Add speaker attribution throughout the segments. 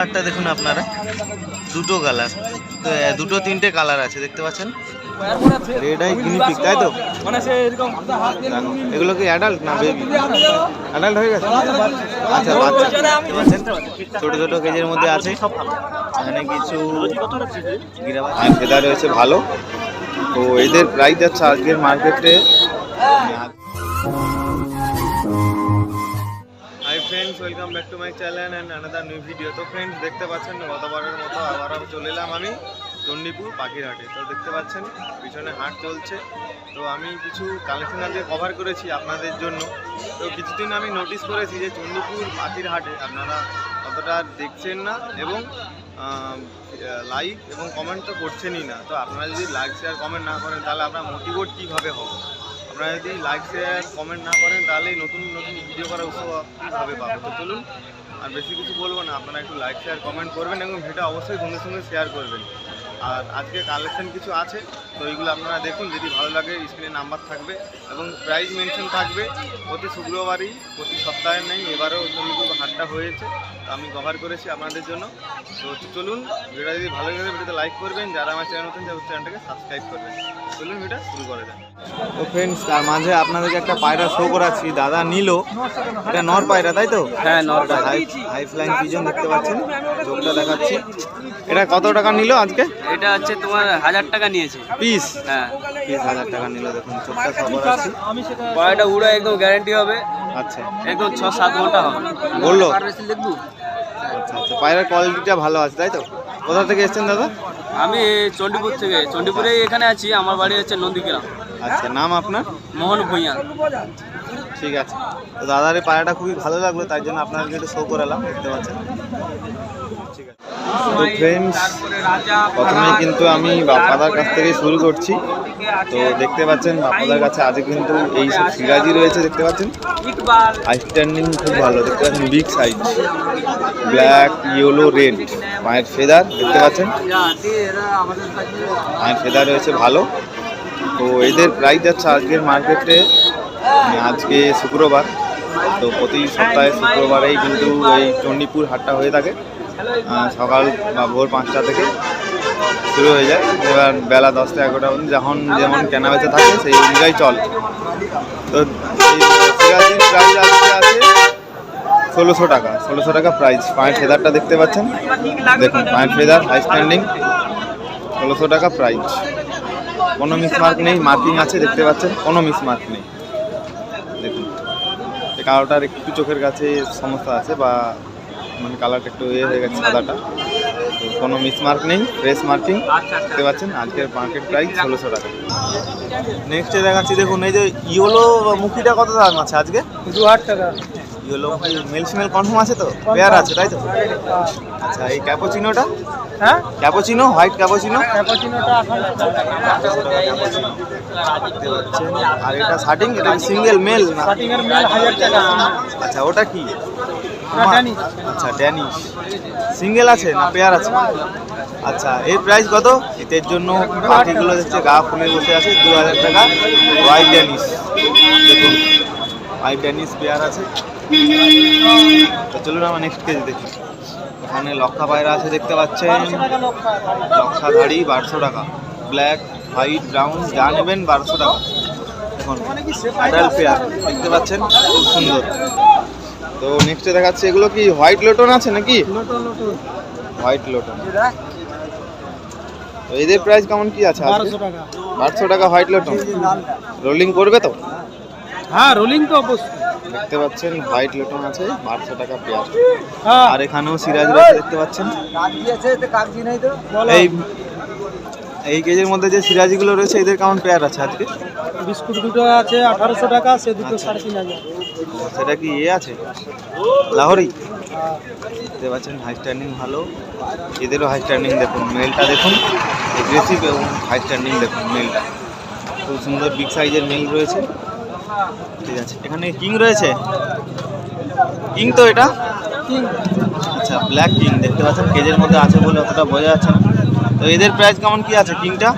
Speaker 1: কালারটা দেখুন আপনারা। দুটো কালার। তো দুটো তিনটে কালার আছে দেখতে পাচ্ছেন? রেড আই গিনিপিক তাই তো?
Speaker 2: মানে সে এরকম
Speaker 1: এগুলো কি অ্যাডাল্ট না বেবি অ্যাডাল্ট হয়ে গেছে? আচ্ছা বাচ্চা। দেখতে পাচ্ছেন ছোট ছোট কেজের মধ্যে আছে। এখানে কিছু আর ফেদা রয়েছে ভালো। তো এদের প্রাইস যাচ্ছে আজকের মার্কেটে welcome back to my channel and another new video তো ফ্রেন্ডস দেখতে পাচ্ছেন গতবারের মতো আবারও চলে এলাম আমি চণ্ডীপুর পাখিরহাটে। তো দেখতে পাচ্ছেন, পিছনে হাট চলছে। তো আমি কিছু কালেকশন আজকে কভার করেছি আপনাদের জন্য। তো কিছুদিন আমি নোটিস করেছি যে চণ্ডীপুর পাখিরহাটে আপনারা অতটা দেখছেন না এবং লাইক এবং কমেন্ট তো করছেনই না। তো আপনারা যদি লাইক শেয়ার কমেন্ট না করেন, তাহলে আমরা মোটিভেট কীভাবে হব? আপনারা যদি লাইক শেয়ার কমেন্ট না করেন তাহলে নতুন নতুন ভিডিও করার উৎসাহ কীভাবে পাবো। তো চলুন, আর বেশি কিছু বলব না, আপনারা একটু লাইক শেয়ার কমেন্ট করবেন এবং ভিডিও অবশ্যই বন্ধুর সঙ্গে শেয়ার করবেন। আর আজকে কালেকশন কিছু আছে, তো এইগুলো আপনারা দেখুন, যদি ভালো লাগে স্ক্রিনে নাম্বার থাকবে এবং প্রাইস মেনশন থাকবে। প্রতি শুক্রবারই, প্রতি সপ্তাহে নেই, এবারেও হাটটা হয়েছে। আমি কভার করেছি আপনাদের জন্য। তো চলুন ভিডিওটা যদি ভালো লাগে ভিডিওতে লাইক করবেন। যারা আমার চ্যানেল নতুন যাদের চ্যানেলটাকে সাবস্ক্রাইব করবেন। চলুন ভিডিও শুরু করে দেন তো ফ্রেন্ডস তার মাঝে আপনাদেরকে একটা পায়রা শো করাচ্ছি। দাদা নিল। এটা নর পায়রা তাই তো?
Speaker 2: হ্যাঁ নরটা
Speaker 1: হাই হাই ফ্লাইং পিজন দেখতে পাচ্ছেন। চোখটা দেখাচ্ছি। এটা কত টাকা নিল আজকে?
Speaker 2: এটা হচ্ছে তোমার হাজার টাকা নিয়েছে।
Speaker 1: পিস
Speaker 2: হ্যাঁ।
Speaker 1: পিস হাজার টাকা নিল দেখুন চোখটা খবর আছে।
Speaker 2: পড়াটা উড়া একদম গ্যারান্টি হবে।
Speaker 1: আচ্ছা।
Speaker 2: একদম ছ সাত ঘণ্টা হবে।
Speaker 1: বলল?
Speaker 2: দেখব?
Speaker 1: আচ্ছা পায়রার কোয়ালিটিটা ভালো আছে তাই তো? কোথা থেকে এসেছেন দাদা?
Speaker 2: আমি চণ্ডীপুর থেকে চণ্ডীপুরে এখানে আছি আমার বাড়ি হচ্ছে নন্দীগ্রাম।
Speaker 1: আচ্ছা নাম আপনার?
Speaker 2: মোহন ভুঁইয়া।
Speaker 1: ঠিক আছে। তো দাদার এই পায়রাটা খুবই ভালো লাগল তাই জন্য আপনাদেরকে একটু শো করালাম দেখতে পাচ্ছেন। তো ফ্রেন্ডস প্রথমে কিন্তু আমি বাপ্পাদার কাছ থেকে শুরু করছি। তো দেখতে পাচ্ছেন, বাপ্পাদার কাছে আজকে কিন্তু এই সব সিরাজি রয়েছে, দেখতে পাচ্ছেন? আইস্ট্যান্ডিং খুব ভালো, দেখতে পাচ্ছেন big size black yellow red পায়ের ফেদার দেখতে পাচ্ছেন? পায়ের ফেদার রয়েছে ভালো। তো এদের প্রাইস যাচ্ছে আজকের মার্কেটে আজকে শুক্রবার। তো প্রতি সপ্তাহে শুক্রবারেই কিন্তু এই চণ্ডীপুর হাটটা হয়ে থাকে। সকাল বা ভোর পাঁচটা থেকে শুরু হয়ে যায়। এবার বেলা দশটা এগারোটা পর্যন্ত যখন যেমন কেনা বেচা থাকে, সেই অনুযায়ী চল। তো ষোলোশো টাকা। ষোলোশো টাকা প্রাইস পায়ের ফেদারটা দেখতে পাচ্ছেন? দেখুন, পায়ের ফেদার হাই স্ট্যান্ডিং ষোলোশো টাকা প্রাইস কোনো মিস মার্ক নেই মার্কিং আছে, দেখতে পাচ্ছেন? কোনো মিস মার্ক নেই। দেখুন কারোটার একটু চোখের কাছে সমস্যা আছে বা মানে কালারটা একটু ইয়ে হয়ে গেছে সাদাটা। তো কোনো মিস মার্ক নেই ফ্রেশ মার্কিং দেখতে পাচ্ছেন আজকের মার্কেট প্রাইস ষোলোশো টাকা। নেক্সটে দেখাচ্ছি দেখুন এই যে ইয়োলো মুখিটা কত দাম আছে আজকে?
Speaker 2: দু হাজার টাকা।
Speaker 1: ইয়েলো মেল ফিমেল কনফার্ম আছে তো? পেয়ার আছে তাই তো? আচ্ছা এই ক্যাপোচিনোটা
Speaker 2: হ্যাঁ?
Speaker 1: ক্যাপোচিনো হোয়াইট ক্যাপোচিনো
Speaker 2: ক্যাপাচিনোটা
Speaker 1: দেখতে পাচ্ছেন আর এটা শার্টিং এটা সিঙ্গেল মেল না?
Speaker 2: মেল টাকা।
Speaker 1: আচ্ছা ওটা কি। আচ্ছা ড্যানিশ সিঙ্গেল আছে না পেয়ার আছে? আচ্ছা এর প্রাইস কত? এদের জন্য পাখিগুলো দেখছে গা ফুলে বসে আছে দু হাজার টাকা। হোয়াইট ড্যানিশ দেখুন হোয়াইট ড্যানিশ পেয়ার আছে। তো চলুন আমার নেক্সট কেজি দেখি। এখানে লক্ষা পায়রা আছে দেখতে পাচ্ছেন। লক্ষা লক্ষাধারী বারোশো টাকা। ব্ল্যাক হোয়াইট ব্রাউন যা নেবেন বারোশো টাকা। দেখুন অ্যাডাল্ট পেয়ার দেখতে পাচ্ছেন? খুব সুন্দর। তো নেক্সটে দেখাচ্ছে এগুলো কি হোয়াইট লোটন আছে নাকি? হোয়াইট লোটন তো এদের প্রাইস কেমন কি আছে
Speaker 2: বারোশো টাকা।
Speaker 1: বারোশো টাকা হোয়াইট লোটন রোলিং করবে তো?
Speaker 2: হ্যাঁ রোলিং তো অবশ্যই।
Speaker 1: দেখতে পাচ্ছেন হোয়াইট লোটন আছে বারোশো টাকা পেয়ার।
Speaker 2: হ্যাঁ।
Speaker 1: আর এখানেও সিরাজ দেখতে পাচ্ছেন। এই এই কেজের মধ্যে যে সিরাজিগুলো রয়েছে এদের কেমন পেয়ার আছে আজকে?
Speaker 2: বিস্কুট দুটো আছে আঠারোশো টাকা সে দুটো সাড়ে তিন হাজার।
Speaker 1: সেটা কি ইয়ে আছে? লাহোরি? দেখতে পাচ্ছেন হাই স্ট্যান্ডিং ভালো। এদেরও হাই স্ট্যান্ডিং দেখুন মেলটা দেখুন এগ্রেসিভ এবং হাই স্ট্যান্ডিং দেখুন মেলটা। খুব সুন্দর বিগ সাইজের মেল রয়েছে। ঠিক আছে এখানে কিং রয়েছে? কিং তো এটা? আচ্ছা ব্ল্যাক কিং দেখতে পাচ্ছেন কেজের মধ্যে আছে বলে অতটা বোঝা যাচ্ছে না। তো এদের প্রাইস কেমন কি আছে কিংটা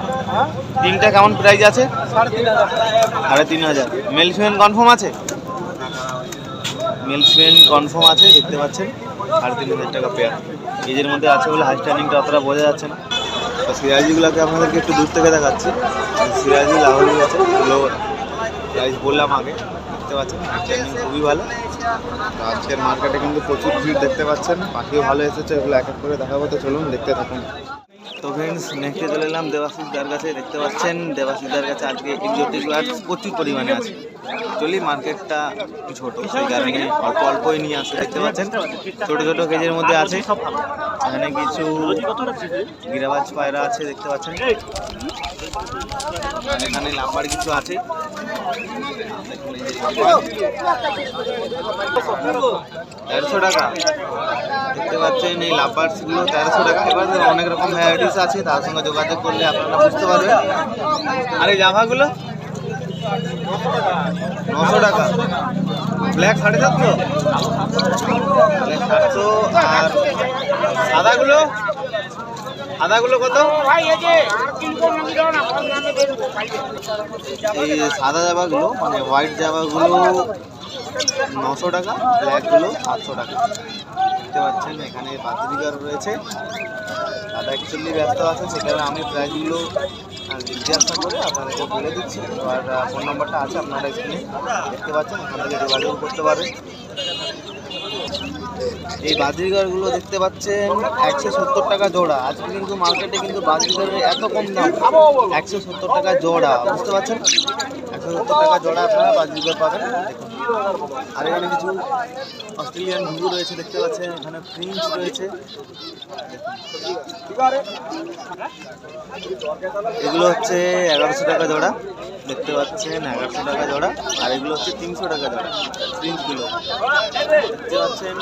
Speaker 1: কিংটা কেমন প্রাইস আছে?
Speaker 2: সাড়ে তিন হাজার।
Speaker 1: সাড়ে তিন হাজার মেল ফিমেল কনফার্ম আছে? মেল ফিমেল কনফার্ম আছে, দেখতে পাচ্ছেন। সাড়ে তিন হাজার টাকা পেয়ার কেজের মধ্যে আছে বলে হাই স্ট্যান্ডিংটা অতটা বোঝা যাচ্ছে না। তো সিরাজিগুলোকে আপনাদেরকে একটু দূর থেকে দেখাচ্ছি। সিরাজি লাহোরি আছে এগুলো প্রাইস বললাম আগে, দেখতে পাচ্ছেন। স্ট্যান্ডিং খুবই ভালো। তো আজকের মার্কেটে কিন্তু প্রচুর ভিড় দেখতে পাচ্ছেন। পাখিও ভালো এসেছে, এগুলো এক এক করে দেখাবো। তো চলুন, দেখতে থাকুন। তো ফ্রেন্ডস নেক্সটে চলে এলাম দেবাশিস দার কাছে দেখতে পাচ্ছেন। দেবাশিস দার কাছে আজকে এক্সোটিক বার্ডস প্রচুর পরিমাণে আছে। চলি মার্কেটটা একটু ছোট সেই কারণে অল্প অল্পই নিয়ে আসে, দেখতে পাচ্ছেন? ছোট ছোট কেজের মধ্যে আছে। এখানে কিছু গিরাবাজ পায়রা আছে, দেখতে পাচ্ছেন? এখানে লাম্বার কিছু আছে। তেরোশো টাকা। দেখতে পাচ্ছেন, এই লাভবার্ডসগুলো তেরোশো টাকা। এবার অনেক রকম ভ্যারাইটিস আছে, তার সঙ্গে যোগাযোগ করলে আপনারা বুঝতে পারবেন। আর এই জামাগুলো নশো টাকা। ব্ল্যাক সাড়ে সাতশো। সাতশো আর সাদাগুলো? সাদাগুলো কত? এই সাদা জামাগুলো মানে হোয়াইট জামাগুলো নশো টাকা ব্ল্যাকগুলো সাতশো টাকা। দেখতে পাচ্ছেন এখানে বাতিরিকার রয়েছে। দাদা অ্যাকচুয়ালি ব্যস্ত আছে সেখানে আমি প্রাইসগুলো জিজ্ঞাসা করে আপনাদেরকে বলে দিচ্ছি। আর ফোন নাম্বারটা আছে আপনারা স্ক্রিনে দেখতে পাচ্ছেন ওখান থেকে যোগাযোগ করতে পারেন এই বাজিরগারগুলো দেখতে পাচ্ছেন, একশো সত্তর টাকা জোড়া। আজকে কিন্তু মার্কেটে কিন্তু বাজিরগারের এত কম দাম, একশো সত্তর টাকা জোড়া। বুঝতে পারছেন? একশো সত্তর টাকা জোড়া আপনারা বাজিরগার পাবেন। দেখুন। আর এখানে কিছু অস্ট্রেলিয়ান ঘুঘু রয়েছে দেখতে পাচ্ছেন এখানে ফ্রিঞ্চ রয়েছে। এগুলো হচ্ছে এগারোশো টাকা জোড়া দেখতে পাচ্ছেন এগারোশো টাকা জোড়া আর এগুলো হচ্ছে তিনশো টাকা জোড়া ফ্রিঞ্চগুলো দেখতে পাচ্ছেন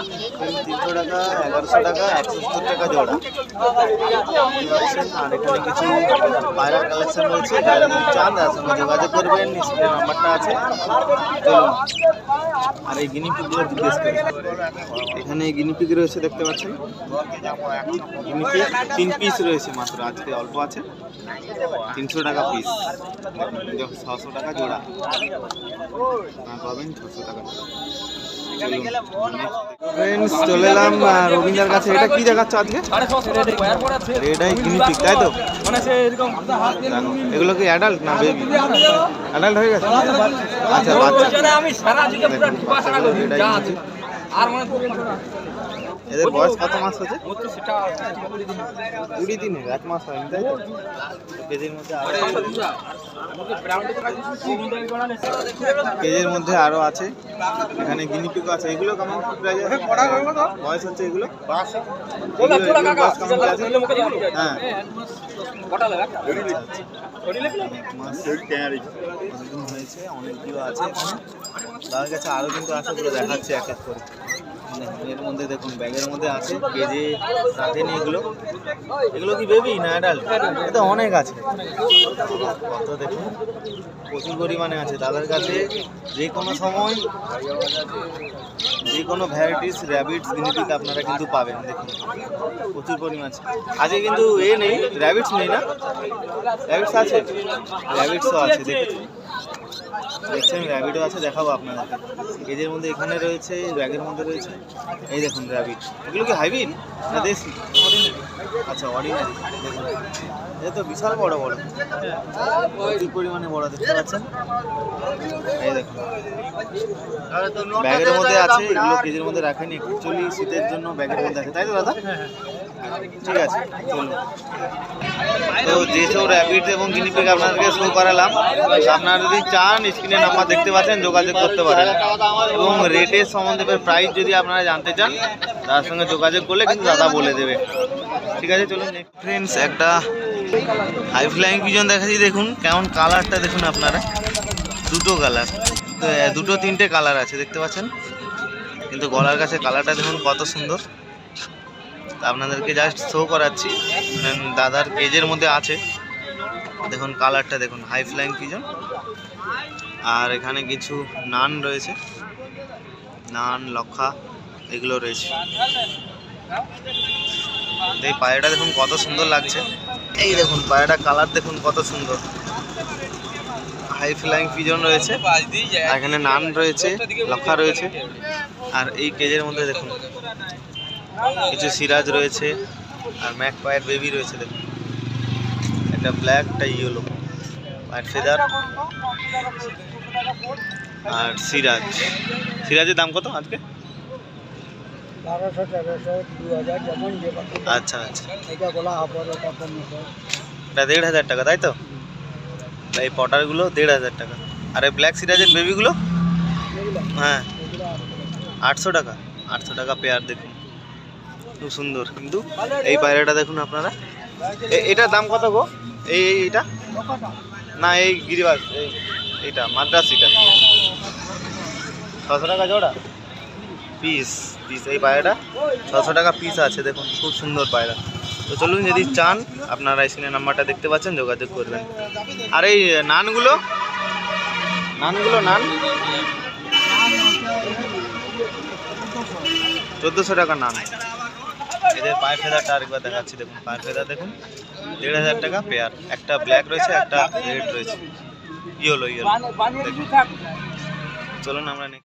Speaker 1: তিনশো টাকা এগারোশো টাকা একশো সত্তর টাকা জোড়া। আর এখানে কিছু পায়রার কালেকশন রয়েছে তার সঙ্গে যোগাযোগ করবেন স্ক্রিনে নাম্বারটা আছে। চলুন। আর এই গিনিপিকগুলো জিজ্ঞেস করি এখানে গিনিপিক রয়েছে, দেখতে পাচ্ছেন? গিনিপিক তিন পিস রয়েছে মাত্র, আজকে অল্প আছে। তিনশো টাকা পিস ছশো টাকা জোড়া। পাবেন ছশো টাকা ফ্রেন্ডস চলে এলাম রবীন্দ্রার কাছে। এটা কি দেখাচ্ছ আজকে? এটাই গিনিপিক তাই তো? এগুলো কি অ্যাডাল্ট না বেবি অ্যাডাল্ট হয়ে গেছে? আচ্ছা বাচ্চা। দেখুন, বাচ্চাগুলো এটাই guinea pig। এদের বয়স কত মাস হচ্ছে কুড়ি দিনের এক মাস হয়নি তাই তো? কেজির মধ্যে আরও কেজির মধ্যে আরও আছে। এখানে গিনিপিক আছে। এগুলো কেমন প্রাইস বয়স হচ্ছে এগুলো? হ্যাঁ কতদিন হয়েছে অনেকগুলো আছে। তার কাছে আরও কিন্তু আছে দেখাচ্ছে এক এক করে। এর মধ্যে দেখুন, ব্যাগের মধ্যে আছে, কেজে রাখেনি এগুলো। এগুলো কি বেবি না অ্যাডাল্ট এটা অনেক আছে। কত দেখুন, প্রচুর পরিমাণে আছে। তাদের কাছে যে কোনো সময় যে কোনো ভ্যারাইটিস র্যাবিটস গিনিপিক আপনারা কিন্তু পাবেন। দেখুন, প্রচুর পরিমাণ আছে। আজকে কিন্তু এ নেই র্যাবিটস নেই না? র্যাবিটস আছে? র্যাবিটসও আছে দেখুন দেখছেন র্যাবিটও আছে, দেখাবো আপনাদেরকে। এদের মধ্যে এখানে রয়েছে ব্যাগের মধ্যে রয়েছে, এই দেখুন র্যাবিট এগুলো কি হাইব্রিড না দেশি? আচ্ছা অর্ডিনারি দেখুন এটা তো বিশাল বড় বড়। প্রচুর পরিমাণে বড় দেখতে পাচ্ছেন? এই দেখুন। ব্যাগের মধ্যে আছে, এগুলো কেজের মধ্যে রাখেনি। অ্যাকচুয়ালি শীতের জন্য ব্যাগের মধ্যে আছে। তাই তো দাদা? ঠিক আছে, চলুন। তো যেসব র্যাবিট এবং গিনিপিক আপনাদেরকে শো করালাম আপনারা যদি চান স্ক্রিনে নাম্বার দেখতে পাচ্ছেন, যোগাযোগ করতে পারেন। এবং রেটের সম্বন্ধে প্রাইস যদি আপনারা জানতে চান, তার সঙ্গে যোগাযোগ করলে কিন্তু দাদা বলে দেবে। ঠিক আছে, চলুন ফ্রেন্ডস একটা হাই ফ্লাইং পিজন দেখাচ্ছি, দেখুন, কেমন কালারটা দেখুন আপনারা। দুটো কালার দুটো তিনটে কালার আছে, দেখতে পাচ্ছেন? কিন্তু গলার কাছে কালারটা দেখুন কত সুন্দর। আপনাদেরকে জাস্ট শো করাচ্ছি। দাদার কেজের মধ্যে আছে। দেখুন কালারটা দেখুন হাই ফ্লাইং পিজন আর এখানে কিছু নান রয়েছে। নান, লক্ষা, এগুলো রয়েছে। এই পায়রাটা দেখুন কত সুন্দর লাগছে। এই দেখুন পায়রাটা কালার দেখুন কত সুন্দর। হাই ফ্লাইং পিজন রয়েছে। এখানে নান রয়েছে, লক্ষা রয়েছে। আর এই কেজের মধ্যে দেখুন। কিছু সিরাজ রয়েছে আর ম্যাক পায়ের বেবি রয়েছে, দেখুন। একটা ব্ল্যাক, একটা ইয়েলো। আর ফেদার আর সিরাজ। সিরাজের দাম কত আজকে? আচ্ছা আচ্ছা। দেড় হাজার টাকা, তাই তো? এই পটারগুলো দেড় হাজার টাকা। আর এই ব্ল্যাক সিরাজের বেবিগুলো? হ্যাঁ। আটশো টাকা আটশো টাকা পেয়ার দেখুন। খুব সুন্দর। কিন্তু এই পায়রাটা দেখুন আপনারা। এটার দাম কত গো? এই, এই- এইটা? না, এই গিরিবাস এই, এইটা, মাদ্রাসিটা। ছশো টাকা জোড়া? পিস পিস, এই পায়রাটা। ছশো টাকা পিস আছে, দেখুন, খুব সুন্দর পায়রা। তো চলুন, যদি চান, আপনারা স্ক্রিনের নাম্বারটা দেখতে পাচ্ছেন, যোগাযোগ করবেন। আর এই নানগুলো? নানগুলো, নান? চোদ্দোশো টাকা নান। এদের পায়ের ফেদারটা আরেকবার দেখাচ্ছি দেখুন পায়ের ফেদার দেখুন দেড় হাজার টাকা পেয়ার একটা ব্ল্যাক রয়েছে একটা রেড রয়েছে। ইয়েলো ইয়েলো চলুন আমরা নেক্সট